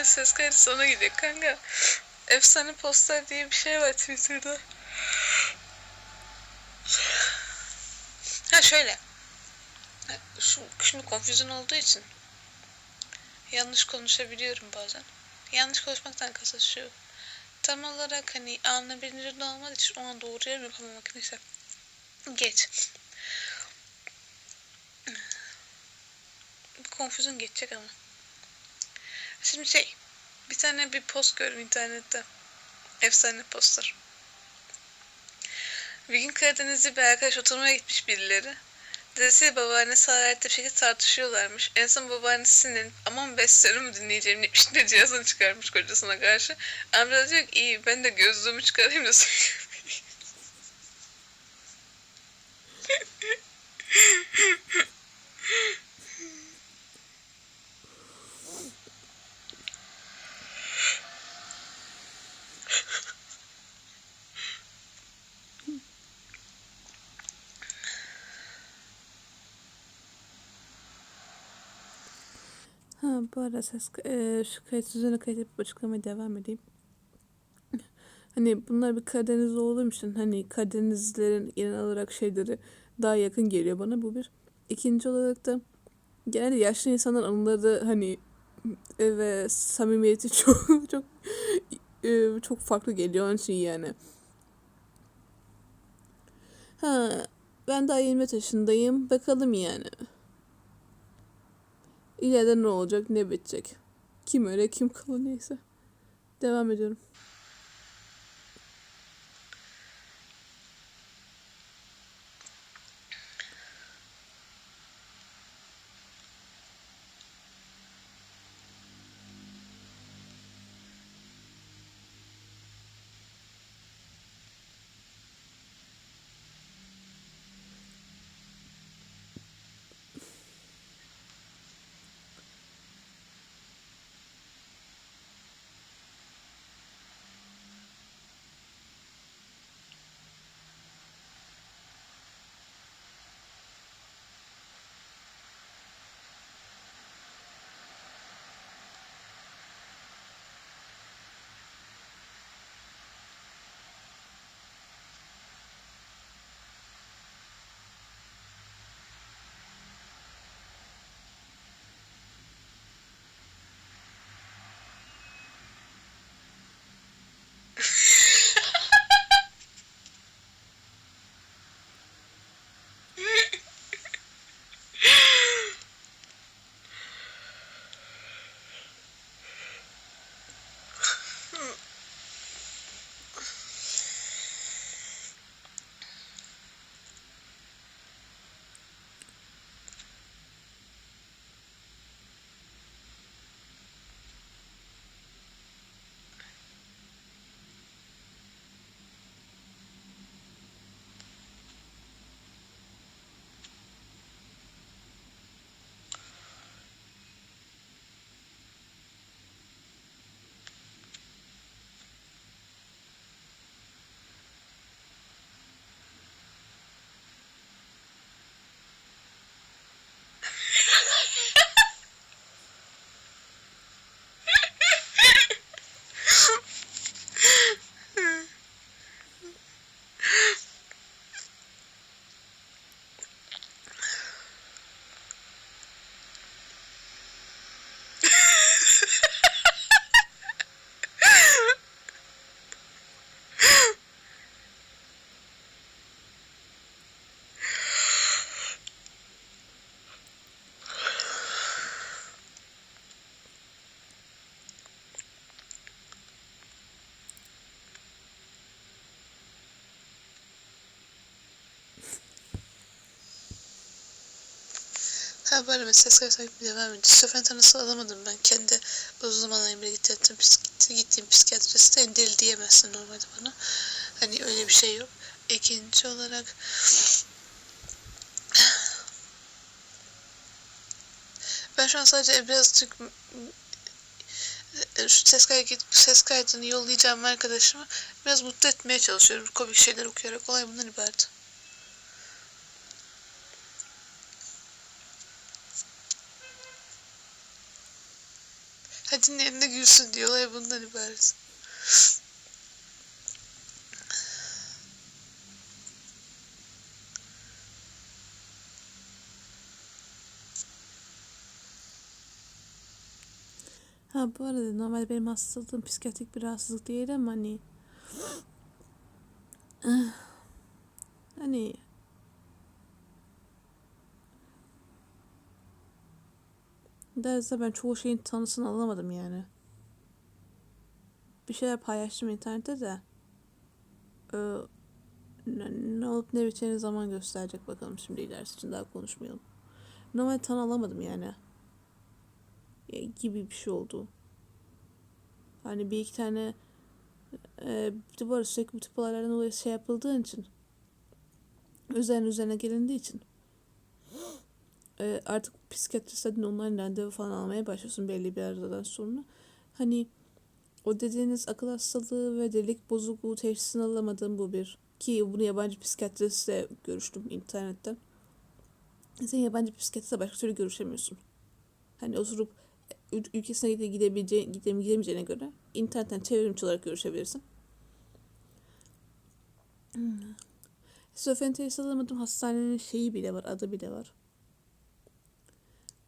tane ses kaydı sana gidiyor kanka. Efsane poster diye bir şey var Twitter'da. Ha şöyle. Şu, şimdi confusion olduğu için yanlış konuşabiliyorum bazen. Yanlış konuşmaktan kasıt şu. Tam olarak hani anlayabilir de olmadığı için ona doğru yorum yapamamak neyse. Geç. Confusion geçecek ama. Şimdi şey, bir tane bir post gördüm internette. Efsane poster. Bir gün Karadeniz'de bir arkadaş oturmaya gitmiş birileri. Dedesiyle babaannesi hararetli bir şekilde tartışıyorlarmış. En son babaannesinin aman beslerim mi dinleyeceğim demiş de cihazını çıkarmış kocasına karşı. Amca diyor ki iyi ben de gözlüğümü çıkarayım da söyleyeyim." Ha bu arada ses e, şu kayıt kayıt yapıp açıklamaya devam edeyim. Hani bunlar bir Karadenizli olduğum için hani Karadenizlilerin genel olarak şeyleri daha yakın geliyor bana bu bir. İkinci olarak da genelde yaşlı insanların anıları hani e, ve samimiyeti çok çok e, çok farklı geliyor onun için yani. Ha ben daha 20 yaşındayım. Bakalım yani. İleride ne olacak ne bitecek. Kim öyle kim kalır neyse. Devam ediyorum. Böyle mi? Ses kayıt takip devam ediyor. Şoförün tanısı alamadım ben. Kendi uzun zamandan beri gittiğim, psik gittiğim psikiyatriste deli diyemezsin normalde bana. Hani öyle bir şey yok. İkinci olarak ben şu an sadece birazcık e, şu ses, kaydı, ses kaydını yollayacağım arkadaşımı biraz mutlu etmeye çalışıyorum. Komik şeyler okuyarak. Olay bundan ibaret. Ha Milletin yerine gülsün diyor. Olay bundan ibaret. Ha bu arada normalde benim hastalığım psikiyatrik bir rahatsızlık değil ama hani hani derse ben çoğu şeyin tanısını alamadım yani. Bir şeyler paylaştım internette de Ee, ne, ne olup ne biteceğini zaman gösterecek bakalım şimdi ilerisi için daha konuşmayalım. Normal tanı alamadım yani. Ya, gibi bir şey oldu. Hani bir iki tane e, bu arada sürekli bu tip olaylardan dolayı şey yapıldığı için üzerine üzerine gelindiği için e, artık psikiyatristlerden online randevu falan almaya başlıyorsun belli bir aradan sonra. Hani o dediğiniz akıl hastalığı ve delilik bozukluğu teşhisini alamadığım bu bir. Ki bunu yabancı psikiyatristle görüştüm internetten. Sen yabancı psikiyatristle başka türlü görüşemiyorsun. Hani oturup ül- ülkesine gide gidebileceğine, gide, gidemeyeceğine göre internetten çevrimçi olarak görüşebilirsin. Hmm. Şizofreni teşhis alamadım. Hastanenin şeyi bile var, adı bile var.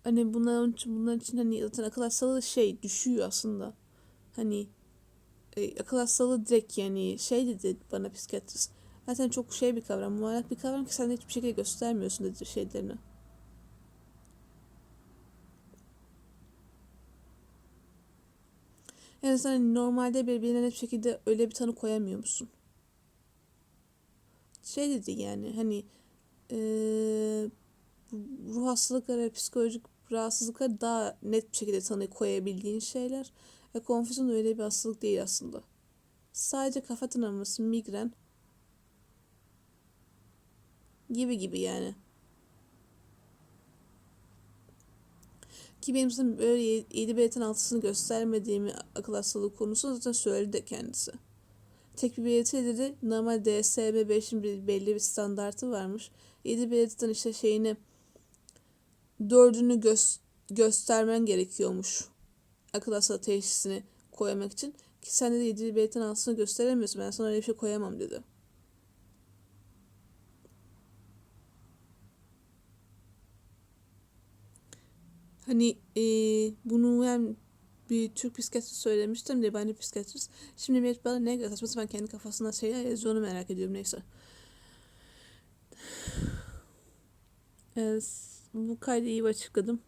Hani bunların için, bunların için hani zaten akıl hastalığı şey düşüyor aslında. Hani e, akıl hastalığı direkt yani şey dedi bana psikiyatrist. Zaten çok şey bir kavram, muallak bir kavram ki sen de hiçbir şekilde göstermiyorsun dedi şeylerini. Yani sen hani normalde birbirine bir şekilde öyle bir tanı koyamıyor musun? Şey dedi yani hani eee ruh hastalıkları, psikolojik rahatsızlıkları daha net bir şekilde tanı koyabildiğin şeyler. Ve konfüzyon öyle bir hastalık değil aslında. Sadece kafa tınlaması, migren gibi gibi yani. Ki benim zaten böyle 7 belirtin altısını göstermediğimi akıl hastalığı konusunda zaten söyledi kendisi. Tek bir belirti dedi. Normal DSM-5'in bir, belli bir standartı varmış. 7 belirtiden işte şeyini dördünü gö- göstermen gerekiyormuş. Akıl hastalığı teşhisini koymak için. Ki sen de 7 belirtin altısını gösteremiyorsun. Ben sana öyle bir şey koyamam dedi. Hani eee, bunu hem bir Türk psikiyatrist söylemiştim de de psikiyatrist. Şimdi Mevcut bana ne saçma sapan kendi kafasında şeyler yazıyor onu merak ediyorum neyse. Eee, bu kaydı iyi açıkladım.